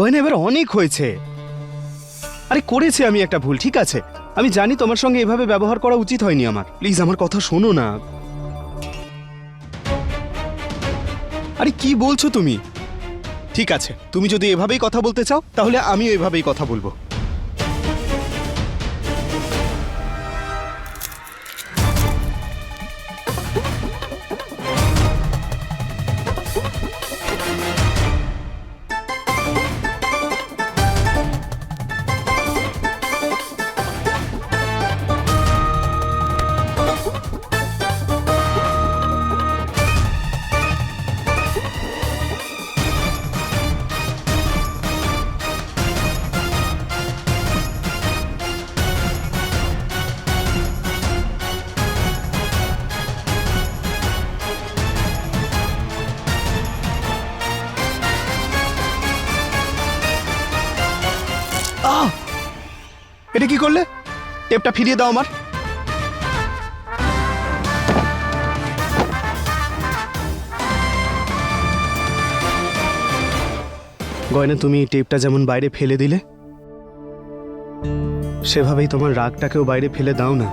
গয়না এবার অনেক হয়েছে। আরে, করেছি আমি একটা ভুল, ঠিক আছে। আমি জানি তোমার সঙ্গে এভাবে ব্যবহার করা উচিত হয়নি আমার। প্লিজ, আমার কথা শোনো না। আরে, কি বলছো তুমি? ঠিক আছে, তুমি যদি এভাবেই কথা বলতে চাও, তাহলে আমিও এভাবেই কথা বলব। টেপটা ফিরিয়ে দাও আমার। গয়না, তুমি টেপটা যেমন বাইরে ফেলে দিলে, সেভাবেই তোমার রাগটাকেও বাইরে ফেলে দাও না।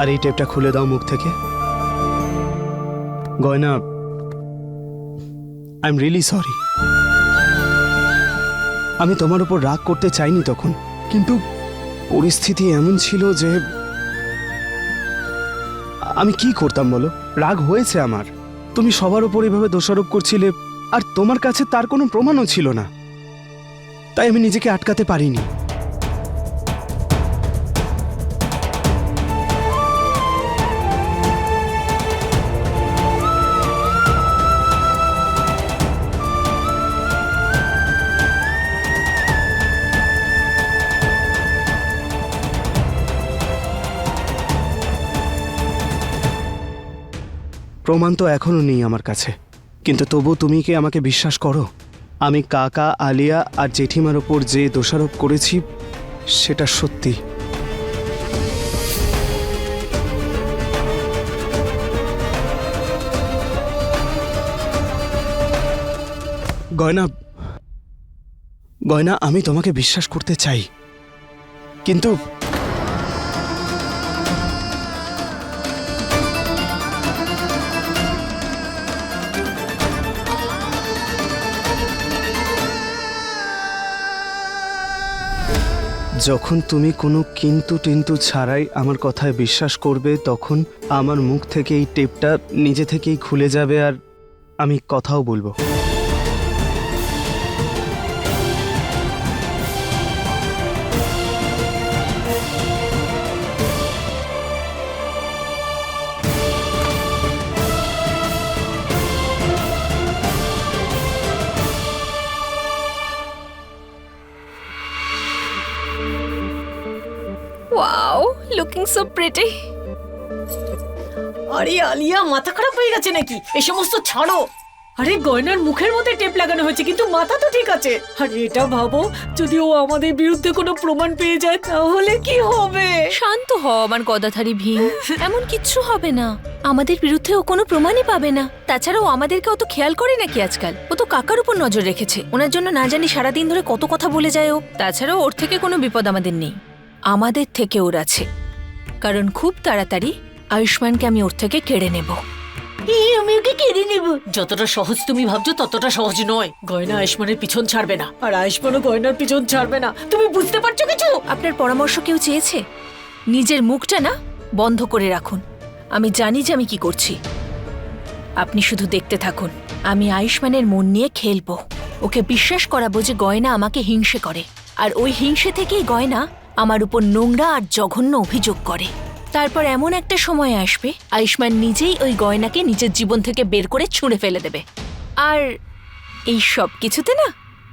আর এই টেপটা খুলে দাও মুখ থেকে। গয়না আই এম রিয়েলি সরি আমি তোমার উপর রাগ করতে চাইনি তখন। কিন্তু পরিস্থিতি এমন ছিল যে আমি কি করতাম বলো? রাগ হয়েছে আমার। তুমি সবার উপর এভাবে দোষারোপ করছিলে, আর তোমার কাছে তার কোনো প্রমাণও ছিল না। তাই আমি নিজেকে আটকাতে পারিনি। প্রমাণ তো এখনও নেই আমার কাছে। কিন্তু তবু তুমি কি আমাকে বিশ্বাস করো? আমি কাকা, আলিয়া আর জেঠিমার ওপর যে দোষারোপ করেছি, সেটা সত্যি। গয়না গয়না আমি তোমাকে বিশ্বাস করতে চাই। কিন্তু যখন তুমি কোনো কিন্তু টিন্তু ছাড়াই আমার কথায় বিশ্বাস করবে, তখন আমার মুখ থেকে এই টেপটা নিজে থেকেই খুলে যাবে আর আমি কথাও বলব। সো প্রিটি আরে আলিয়া মাথা খারাপ হয়ে গেছে নাকি? এই সমস্ত ছাড়ো। আরে গয়নার মুখের মধ্যে টেপ লাগানো হয়েছে কিন্তু মাথা তো ঠিক আছে। আরে এটা ভাবো যদি ও আমাদের বিরুদ্ধে কোনো প্রমাণ পেয়ে যায় তাহলে কি হবে? শান্ত হ আমার গদাধারী ভীম। এমন কিচ্ছু হবে না। আমাদের বিরুদ্ধে ও কোনো প্রমাণই পাবে না। তাছাড়া ও আমাদেরকে অত খেয়াল করে নাকি আজকাল? ও তো কাকার উপর নজর রেখেছে। ওনার জন্য না জানি সারাদিন ধরে কত কথা বলে যায় ও। তাছাড়াও ওর থেকে কোনো বিপদ আমাদের নেই। আমাদের থেকে ওর আছে। কারণ খুব তাড়াতাড়ি আয়ুষ্মানকে আমি ওর থেকে কেড়ে নেব। এই আমি ওকে কেড়ে নেব। যতটা সহজ তুমি ভাবছ ততটা সহজ নয়। গয়না আয়ুষ্মানের পিছন ছাড়বে না। আর আয়ুষ্মানও গয়নার পিছন ছাড়বে না। তুমি বুঝতে পারছ কিছু? আপনার পরামর্শ কেউ চেয়েছে? নিজের মুখটা না বন্ধ করে রাখুন। আমি জানি যে আমি কি করছি। আপনি শুধু দেখতে থাকুন। আমি আয়ুষ্মানের মন নিয়ে খেলব। ওকে বিশ্বাস করাবো যে গয়না আমাকে হিংসে করে। আর ওই হিংসে থেকেই গয়না আমার উপর নোংরা আর জঘন্য অভিযোগ করে। তারপর এমন একটা সময় আসবে আয়ুষ্মান নিজেই ওই গয়নাকে নিজের জীবন থেকে বের করে ছুঁড়ে ফেলে দেবে। আর এই সব কিছুতে না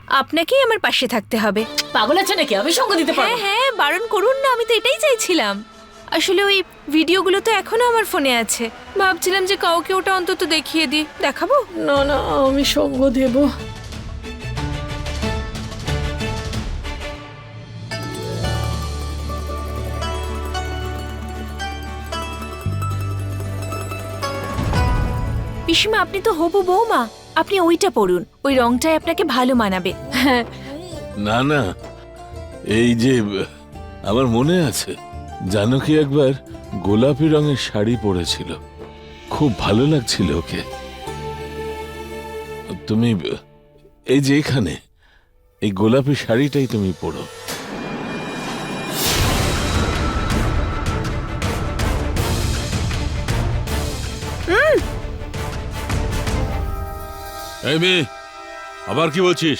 আপনাকেই আমার পাশে থাকতে হবে। পাগল আছে নাকি? আমি সঙ্গ দিতে হ্যাঁ পারব হ্যাঁ বারণ করুন না আমি তো এটাই চাইছিলাম। আসলে ওই ভিডিওগুলো তো এখনও আমার ফোনে আছে। ভাবছিলাম যে কাউকে ওটা অন্তত দেখিয়ে দিই। দেখাবো? না না আমি সঙ্গ দেব। পিসিমা আপনি তো হবু বৌমা। আপনি ওইটা পরুন ওই রংটাই আপনাকে ভালো মানাবে। না না, এই যে, আমার মনে আছে জানো কি একবার গোলাপি রঙের শাড়ি পরেছিল। খুব ভালো লাগছিল ওকে। তুমি, এই যে এখানে, এই গোলাপি শাড়িটাই তুমি পরো। এই মেয়ে আবার কি বলছিস?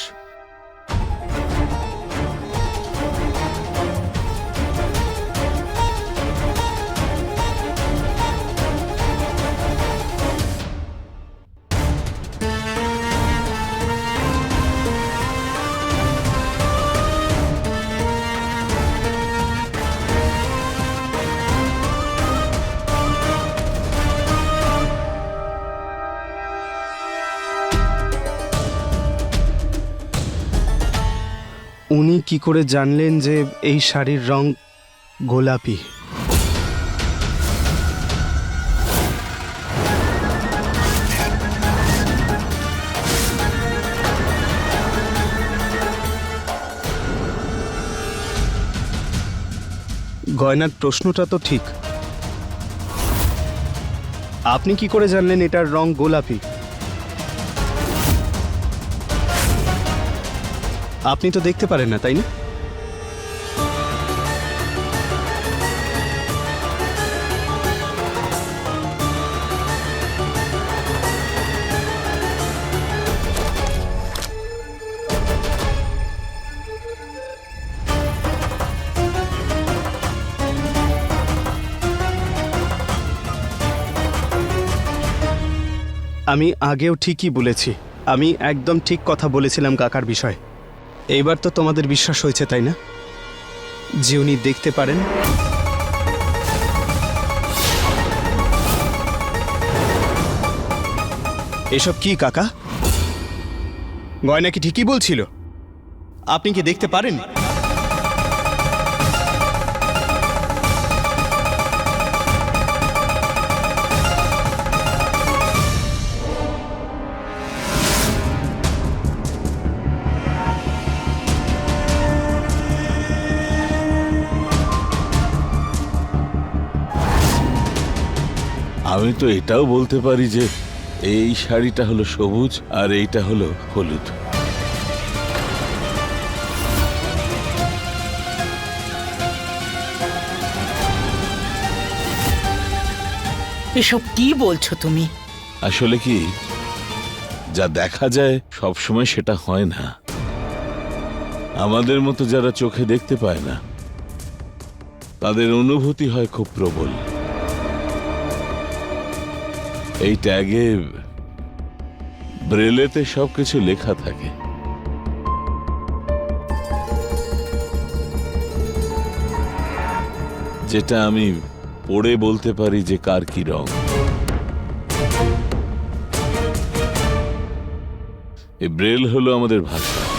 কি করে জানলেন যে এই শাড়ির রং গোলাপি? গয়নার প্রশ্নটা তো ঠিক। আপনি কি করে জানলেন এটার রং গোলাপি? আপনি তো দেখতে পারেন না, তাই না? আমি আগেও ঠিকই বলেছি। আমি একদম ঠিক কথা বলেছিলাম কাকার বিষয়ে। এইবার তো তোমাদের বিশ্বাস হয়েছে, তাই না? যে উনি দেখতে পারেন। এসব কি, কাকা? গয়না কি ঠিকই বলছিল? আপনি কি দেখতে পারেন আমি তো এটাও বলতে পারি যে এই শাড়িটা হলো সবুজ আর এইটা হলো হলুদ। এসব কি বলছো তুমি? আসলে কি যা দেখা যায় সব সময় সেটা হয় না। আমাদের মতো যারা চোখে দেখতে পায় না তাদের অনুভূতি হয় খুব প্রবল। এই ট্যাগে ব্রেলেতে সবকিছু লেখা থাকে। যেটা আমি পড়ে বলতে পারি যে কার কি রং। এই ব্রেল হলো আমাদের ভাষা।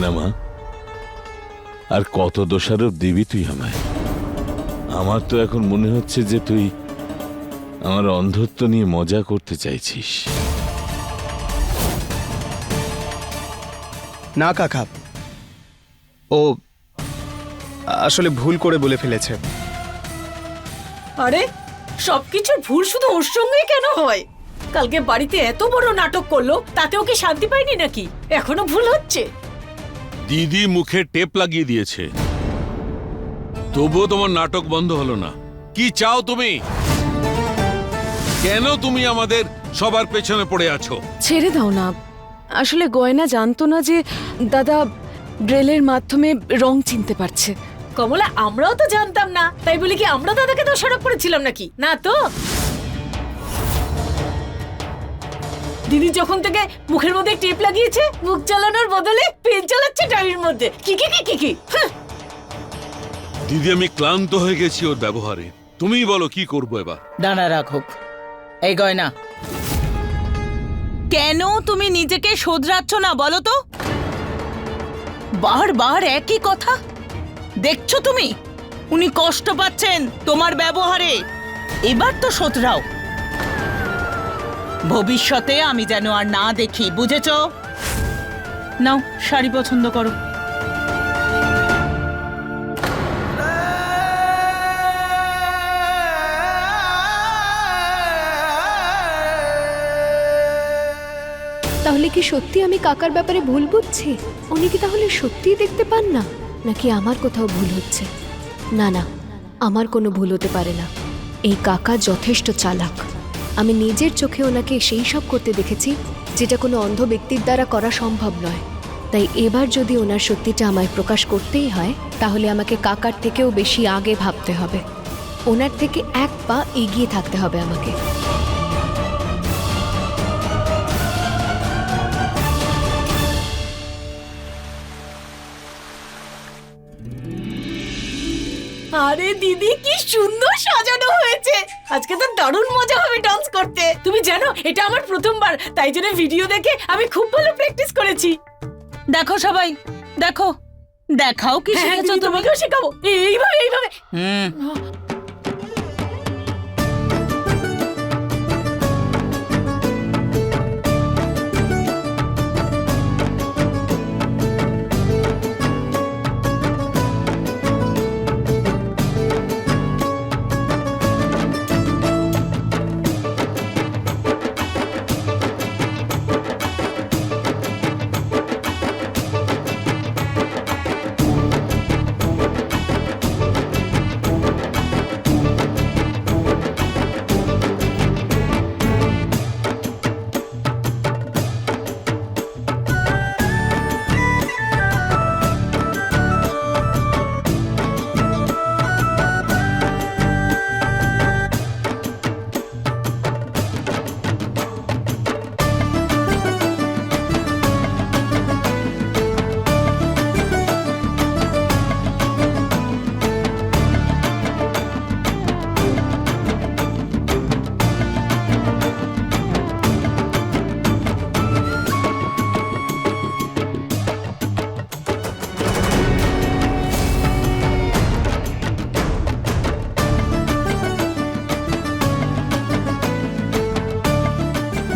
গয়না মা। আর কত দোষারোপ দিবি তুই আমায়? আমার তো এখন মনে হচ্ছে যে তুই আমার অন্ধত্ব নিয়ে মজা করতে চাইছিস। না কাকা। ও আসলে ভুল করে বলে ফেলেছে। আরে সবকিছু ভুল শুধু ওর সঙ্গেই কেন হয়? কালকে বাড়িতে এত বড় নাটক করল তাতেও কি শান্তি পাইনি নাকি? এখনও ভুল হচ্ছে? দিদি মুখে টেপ লাগিয়ে দিয়েছে। তবুও তোমার নাটক বন্ধ হলো না। কি চাও তুমি? কেন তুমি আমাদের সবার পেছনে পড়ে আছো? ছেড়ে দাও না। আসলে গয়না জানতো না যে দাদা ব্রেলের মাধ্যমে রং চিনতে পারছে। কমলা আমরাও তো জানতাম না। তাই বলি কি আমরা দাদাকে দোষারোপ করেছিলাম নাকি? না তো? দিদি যখন থেকে মুখের মধ্যে টেপ লাগিয়েছে মুখ চালানোর বদলে পেন চালাচ্ছে ডায়ের মধ্যে। কি কি কি কি কি? হ্যাঁ। দিদি আমি ক্লান্ত হয়ে গেছি ওর ব্যবহারে। তুমিই বলো কি করব এবার? দাঁড়া রাখুক এই গয়না। কেন তুমি নিজেকে শোধরাচ্ছ না বলো তো? বারবার একই কথা? দেখছ তুমি? উনি কষ্ট পাচ্ছেন তোমার ব্যবহারে। এবার তো শোধরাও। ভবিষ্যতে আমি যেন আর না দেখি, বুঝেছ? নাও, শাড়ি পছন্দ করো। তাহলে কি সত্যি আমি কাকার ব্যাপারে ভুল বুঝছি? উনি কি তাহলে সত্যিই দেখতে পান না? নাকি আমার কোথাও ভুল হচ্ছে? না না, আমার কোনো ভুল হতে পারে না। এই কাকা যথেষ্ট চালাক। আমি নিজের চোখে ওনাকে সেই সব করতে দেখেছি, যেটা কোনো অন্ধ ব্যক্তির দ্বারা করা সম্ভব নয়। তাই এবার যদি ওনার সত্যিটা আমায় প্রকাশ করতেই হয়, তাহলে আমাকে কাকার থেকেও বেশি আগে ভাবতে হবে। ওনার থেকে এক পা এগিয়ে থাকতে হবে আমাকে। আরে দিদি কি সুন্দর সাজানো হয়েছে। আজকে তো দারুণ মজা হবে ডান্স করতে। তুমি জানো এটা আমার প্রথমবার তাই জন্য ভিডিও দেখে আমি খুব ভালো প্র্যাকটিস করেছি। দেখো সবাই দেখো। দেখাও কি হ্যাঁ, শিখেছো তোমাকেও শেখাবো। এইভাবে এইভাবে। হুম।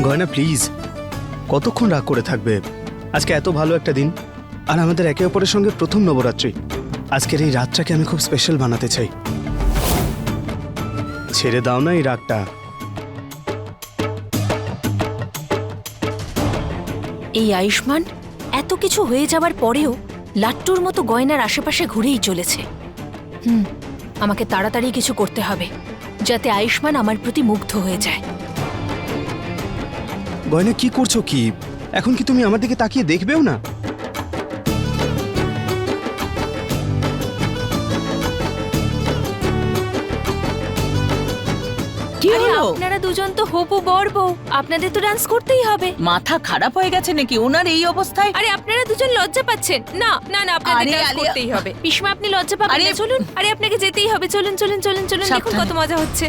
গয়না প্লিজ কতক্ষণ রাগ করে থাকবে? আজকে এত ভালো একটা দিন। আর আমাদের একে অপরের সঙ্গে প্রথম নবরাত্রি। আজকের এই রাতটাকে আমি খুব স্পেশাল বানাতে চাই। ছেড়ে দাও না এই রাগটা। এই আয়ুষ্মান, এত কিছু হয়ে যাওয়ার পরেও লাট্টুর মতো গয়নার আশেপাশে ঘুরেই চলেছে। হুম, আমাকে তাড়াতাড়ি কিছু করতে হবে, যাতে আয়ুষ্মান আমার প্রতি মুগ্ধ হয়ে যায়। গয়না কি করছ কি? এখন কি তুমি আমার দিকে তাকিয়ে দেখবেও না? কি আরে হলো? আপনারা দুজন তো হবু বর বউ আপনাদের তো ডান্স করতেই হবে। মাথা খারাপ হয়ে গেছে নাকি? ওনার এই অবস্থায়? আরে আপনারা দুজন লজ্জা পাচ্ছেন। না না না আপনাদের আরে, ডান্স আরে, করতেই হবে। পিসমা আপনি লজ্জা পাবেন আরে, না চলুন। আরে আপনাকে যেতেই হবে। চলুন চলুন চলুন চলুন দেখুন সাবধানে। কত মজা হচ্ছে।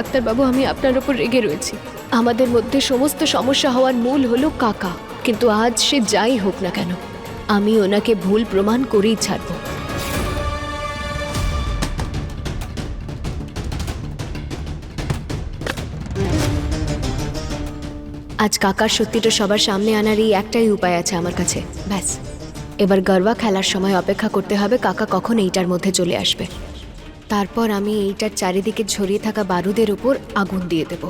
ডাক্তারবাবু, আমি আপনার ওপর রেগে রয়েছি। আমাদের মধ্যে সমস্ত সমস্যা হওয়ার মূল হলো কাকা। কিন্তু আজ সে যাই হোক না কেন, আমি ওনাকে ভুল প্রমাণ করেই ছাড়ব। আজ কাকার সত্যিটা সবার সামনে আনার এই একটাই উপায় আছে আমার কাছে, ব্যাস। এবার গরবা খেলার সময় অপেক্ষা করতে হবে কাকা কখন এইটার মধ্যে চলে আসবে। তারপর আমি এইটার চারিদিকে ছড়িয়ে থাকা বারুদের উপর আগুন দিয়ে দেব।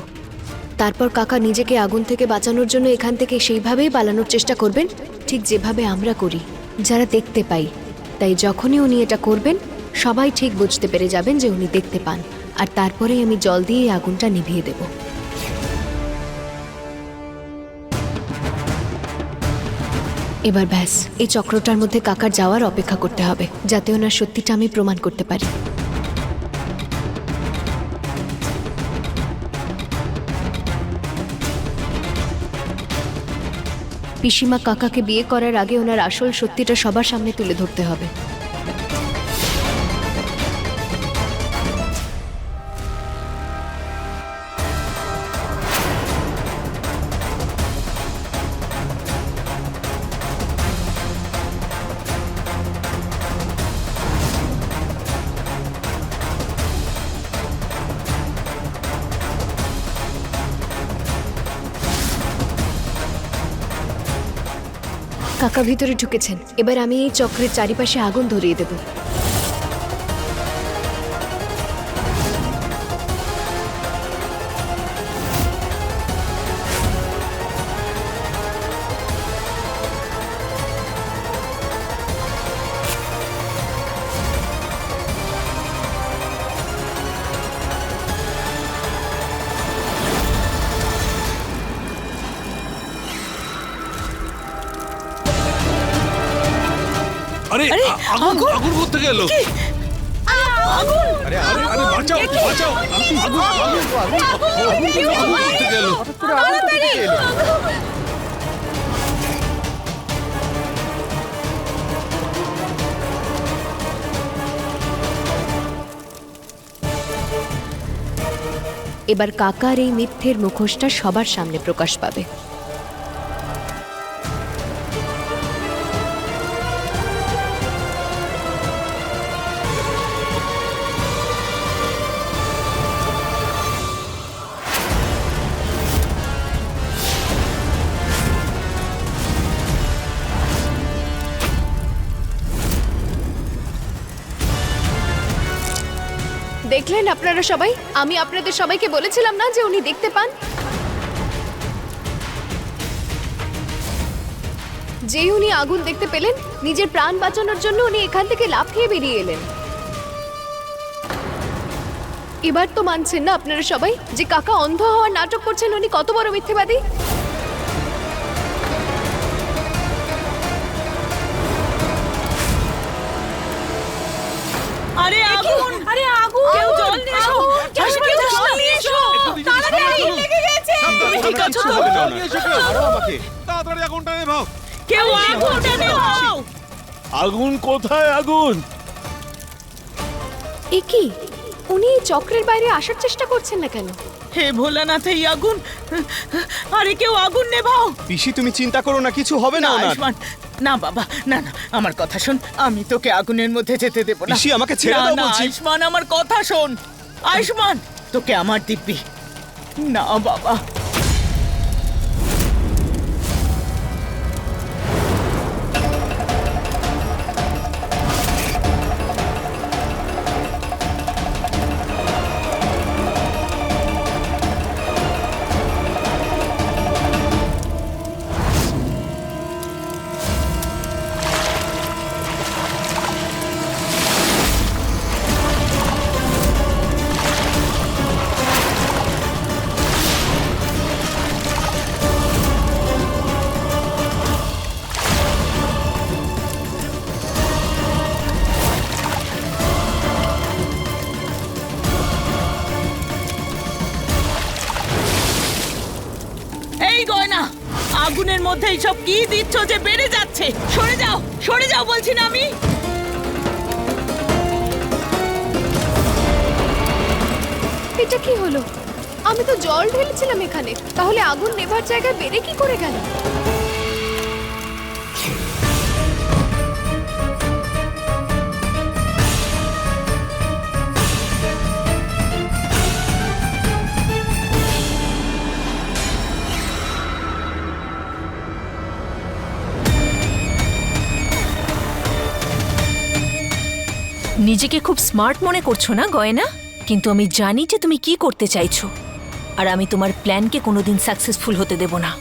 তারপর কাকা নিজেকে আগুন থেকে বাঁচানোর জন্য এখান থেকে সেইভাবেই পালানোর চেষ্টা করবেন, ঠিক যেভাবে আমরা করি, যারা দেখতে পাই। তাই যখনই উনি এটা করবেন, সবাই ঠিক বুঝতে পেরে যাবেন যে উনি দেখতে পান, আর তারপরেই আমি জল দিয়ে আগুনটা নিভিয়ে দেব। এবার ব্যাস, এই চক্রটার মধ্যে কাকার যাওয়ার অপেক্ষা করতে হবে, যাতে ওনার সত্যিটা আমি প্রমাণ করতে পারি। পিসিমা কাকাকে বিয়ে করার আগে ওনার আসল সত্যিটা সবার সামনে তুলে ধরতে হবে। কাকা ভিতরে ঢুকেছেন। এবার আমি এই চক্রের চারিপাশে আগুন ধরিয়ে দেব। গেল আরে আরে আরে বাঁচাও বাঁচাও আগুন আগুন আগুন আগুন করতে গেল এবার কাকার এই মিথ্যের মুখোশটা সবার সামনে প্রকাশ পাবে আপনারা সবাই, আমি আপনাদের সবাইকে বলেছিলাম না যে উনি দেখতে পান। যেই উনি আগুন দেখতে পেলেন, নিজের প্রাণ বাঁচানোর জন্য উনি এখান থেকে লাফিয়ে বেরিয়ে এলেন। এবার তো মানছেন না আপনারা সবাই যে কাকা অন্ধ হওয়ার নাটক করছেন, উনি কত বড় মিথ্যেবাদী? ঠিক আছো তো তাড়াতাড়ি আগুনটা নেভাও কেউ আগুনটা নেভাও আগুন কোথায় আগুন? এ কি? উনি চক্রের বাইরে আসার চেষ্টা করছেন না কেন? হে ভোলানাথ এই আগুন। আরে কেউ আগুন নেভাও। পিসি তুমি চিন্তা করো না কিছু হবে না আয়ুষ্মান না বাবা না না আমার কথা শোন। আমি তোকে আগুনের মধ্যে যেতে দেবো না। পিসি, আমাকে ছেড়ে না, দাও বলছি। আয়ুষ্মান আমার কথা শোন। আয়ুষ্মান তোকে আমার দিব্যি। না বাবা। মধ্যে এইসব কি দিচ্ছ যে বেড়ে যাচ্ছে? সরে যাও সরে যাও বলছি না আমি। এটা কি হলো? আমি তো জল ঢেলেছিলাম এখানে। তাহলে আগুন নেভার জায়গায় বেড়ে কি করে গেল? নিজেকে খুব স্মার্ট মনে করছ না, গয়না? কিন্তু আমি জানি যে তুমি কি করতে চাইছো। আর আমি তোমার প্ল্যানকে কোনোদিন সাকসেসফুল হতে দেব না।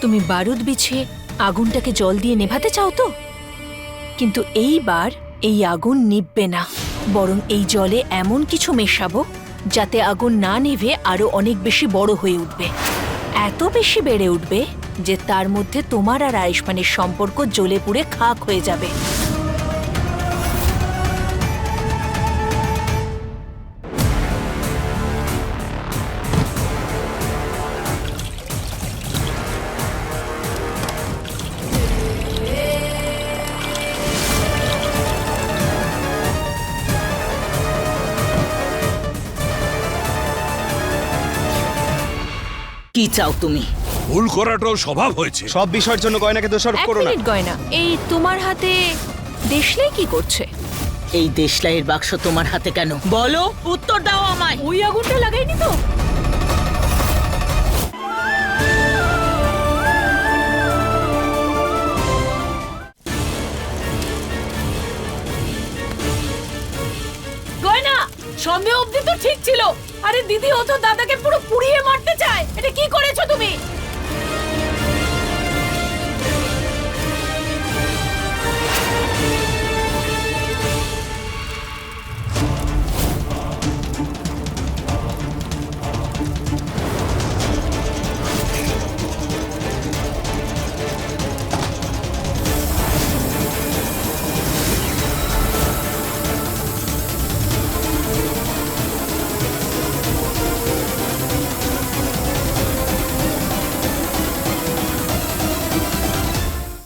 তুমি বারুদ বিছিয়ে আগুনটাকে জল দিয়ে নেভাতে চাও তো? কিন্তু এইবার এই আগুন নিববে না। বরং এই জলে এমন কিছু মেশাবো, যাতে আগুন না নেভে আরও অনেক বেশি বড় হয়ে উঠবে। এত বেশি বেড়ে উঠবে যে তার মধ্যে তোমার আর আয়ুষ্মানের সম্পর্ক জ্বলে পুড়ে খাক হয়ে যাবে। কি চাও তুমি? ভুল করাটাও স্বভাব হয়েছে। সব বিষয়ের জন্য গয়নাকে দোষারোপ এক করো না। মিনিট গয়না। এই তোমার হাতে দেশলাই কি করছে? এই দেশলাইয়ের বাক্স তোমার হাতে কেন? বলো উত্তর দাও আমায়। ওই আগুনটা লাগাইনি তো? সন্দেহ অব্দি তো ঠিক ছিল। আরে দিদি, ও তো দাদাকে পুরো পুড়িয়ে মারতে চায়। এটা কি করেছ তুমি?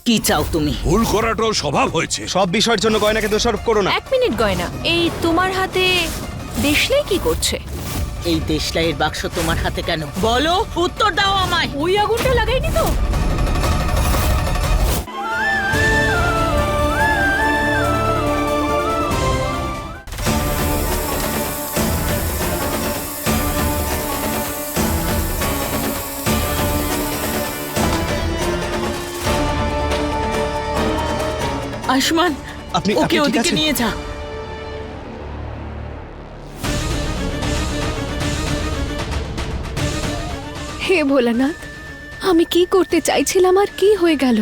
কি চাও তুমি? ভুল করাটাও স্বভাব হয়েছে। সব বিষয়ের জন্য গয়নাকে দোষারোপ করো না। এক মিনিট গয়না। এই তোমার হাতে দেশলাই কি করছে? এই দেশলাইয়ের বাক্স তোমার হাতে কেন? বলো উত্তর দাও আমায়। ওই আগুনটা লাগাইনি তো? আয়ুষ্মান আপনি ওকে ওদিকে নিয়ে যা। হে ভোলানাথ আমি কি করতে চাইছিলাম আর কি হয়ে গেল?